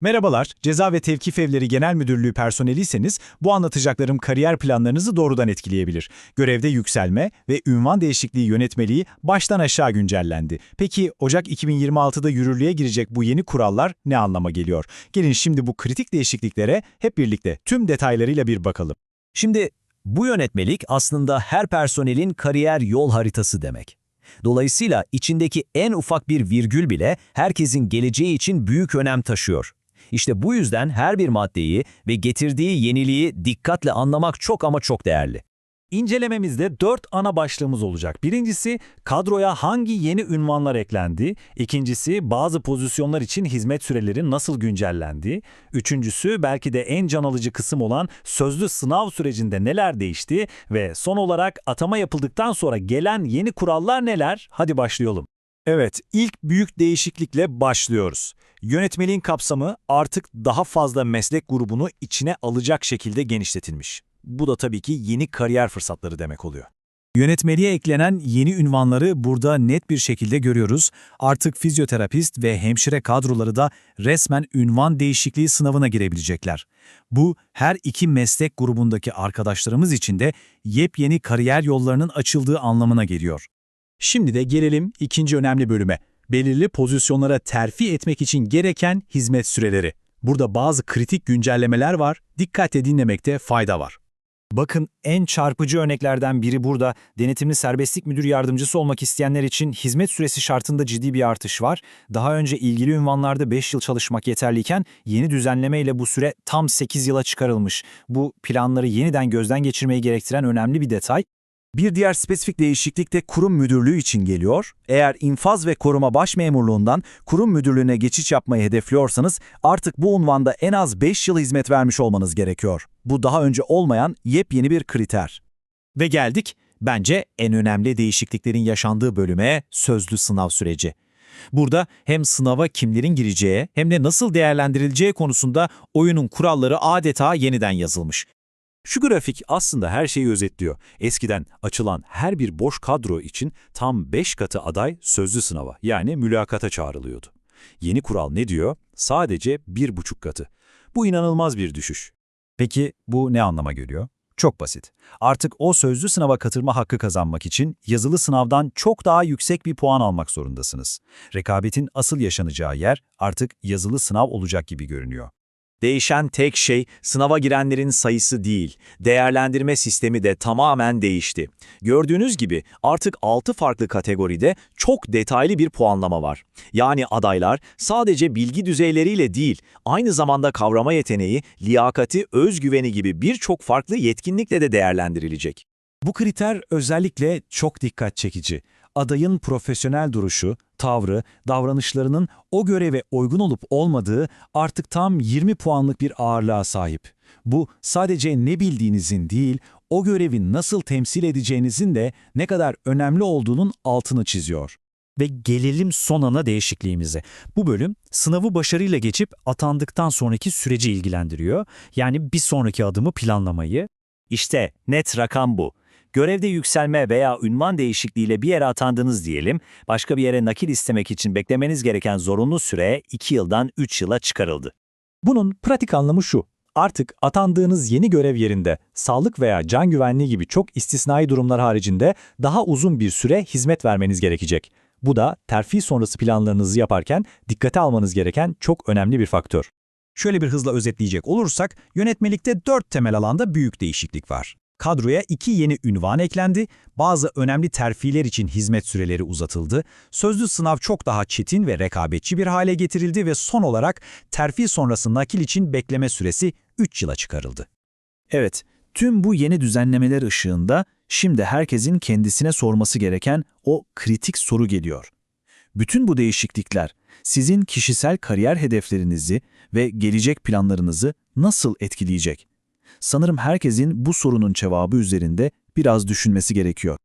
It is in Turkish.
Merhabalar, Ceza ve Tevkif Evleri Genel Müdürlüğü personeliyseniz bu anlatacaklarım kariyer planlarınızı doğrudan etkileyebilir. Görevde yükselme ve ünvan değişikliği yönetmeliği baştan aşağı güncellendi. Peki Ocak 2026'da yürürlüğe girecek bu yeni kurallar ne anlama geliyor? Gelin şimdi bu kritik değişikliklere hep birlikte tüm detaylarıyla bir bakalım. Şimdi bu yönetmelik aslında her personelin kariyer yol haritası demek. Dolayısıyla içindeki en ufak bir virgül bile herkesin geleceği için büyük önem taşıyor. İşte bu yüzden her bir maddeyi ve getirdiği yeniliği dikkatle anlamak çok ama çok değerli. İncelememizde dört ana başlığımız olacak. Birincisi kadroya hangi yeni ünvanlar eklendi. İkincisi bazı pozisyonlar için hizmet süreleri nasıl güncellendi. Üçüncüsü belki de en can alıcı kısım olan sözlü sınav sürecinde neler değişti. Ve son olarak atama yapıldıktan sonra gelen yeni kurallar neler? Hadi başlayalım. Evet, ilk büyük değişiklikle başlıyoruz. Yönetmeliğin kapsamı artık daha fazla meslek grubunu içine alacak şekilde genişletilmiş. Bu da tabii ki yeni kariyer fırsatları demek oluyor. Yönetmeliğe eklenen yeni ünvanları burada net bir şekilde görüyoruz. Artık fizyoterapist ve hemşire kadroları da resmen ünvan değişikliği sınavına girebilecekler. Bu her iki meslek grubundaki arkadaşlarımız için de yepyeni kariyer yollarının açıldığı anlamına geliyor. Şimdi de gelelim ikinci önemli bölüme. Belirli pozisyonlara terfi etmek için gereken hizmet süreleri. Burada bazı kritik güncellemeler var, dikkatle dinlemekte fayda var. Bakın en çarpıcı örneklerden biri burada denetimli serbestlik müdür yardımcısı olmak isteyenler için hizmet süresi şartında ciddi bir artış var. Daha önce ilgili ünvanlarda 5 yıl çalışmak yeterliyken yeni düzenlemeyle bu süre tam 8 yıla çıkarılmış. Bu planları yeniden gözden geçirmeyi gerektiren önemli bir detay. Bir diğer spesifik değişiklik de kurum müdürlüğü için geliyor. Eğer infaz ve koruma başmemurluğundan kurum müdürlüğüne geçiş yapmayı hedefliyorsanız artık bu unvanda en az 5 yıl hizmet vermiş olmanız gerekiyor. Bu daha önce olmayan yepyeni bir kriter. Ve geldik bence en önemli değişikliklerin yaşandığı bölüme sözlü sınav süreci. Burada hem sınava kimlerin gireceği hem de nasıl değerlendirileceği konusunda oyunun kuralları adeta yeniden yazılmış. Şu grafik aslında her şeyi özetliyor. Eskiden açılan her bir boş kadro için tam 5 katı aday sözlü sınava yani mülakata çağrılıyordu. Yeni kural ne diyor? Sadece 1,5 katı. Bu inanılmaz bir düşüş. Peki bu ne anlama geliyor? Çok basit. Artık o sözlü sınava katılma hakkı kazanmak için yazılı sınavdan çok daha yüksek bir puan almak zorundasınız. Rekabetin asıl yaşanacağı yer artık yazılı sınav olacak gibi görünüyor. Değişen tek şey sınava girenlerin sayısı değil, değerlendirme sistemi de tamamen değişti. Gördüğünüz gibi artık 6 farklı kategoride çok detaylı bir puanlama var. Yani adaylar sadece bilgi düzeyleriyle değil, aynı zamanda kavrama yeteneği, liyakati, özgüveni gibi birçok farklı yetkinlikle de değerlendirilecek. Bu kriter özellikle çok dikkat çekici. Adayın profesyonel duruşu, tavrı, davranışlarının o göreve uygun olup olmadığı artık tam 20 puanlık bir ağırlığa sahip. Bu sadece ne bildiğinizin değil, o görevi nasıl temsil edeceğinizin de ne kadar önemli olduğunun altını çiziyor. Ve gelelim son ana değişikliğimize. Bu bölüm sınavı başarıyla geçip atandıktan sonraki süreci ilgilendiriyor. Yani bir sonraki adımı planlamayı. İşte net rakam bu. Görevde yükselme veya ünvan değişikliğiyle bir yere atandınız diyelim, başka bir yere nakil istemek için beklemeniz gereken zorunlu süre 2 yıldan 3 yıla çıkarıldı. Bunun pratik anlamı şu. Artık atandığınız yeni görev yerinde sağlık veya can güvenliği gibi çok istisnai durumlar haricinde daha uzun bir süre hizmet vermeniz gerekecek. Bu da terfi sonrası planlarınızı yaparken dikkate almanız gereken çok önemli bir faktör. Şöyle bir hızla özetleyecek olursak, yönetmelikte dört temel alanda büyük değişiklik var. Kadroya iki yeni ünvan eklendi, bazı önemli terfiler için hizmet süreleri uzatıldı, sözlü sınav çok daha çetin ve rekabetçi bir hale getirildi ve son olarak terfi sonrası nakil için bekleme süresi 3 yıla çıkarıldı. Evet, tüm bu yeni düzenlemeler ışığında şimdi herkesin kendisine sorması gereken o kritik soru geliyor. Bütün bu değişiklikler sizin kişisel kariyer hedeflerinizi ve gelecek planlarınızı nasıl etkileyecek? Sanırım herkesin bu sorunun cevabı üzerinde biraz düşünmesi gerekiyor.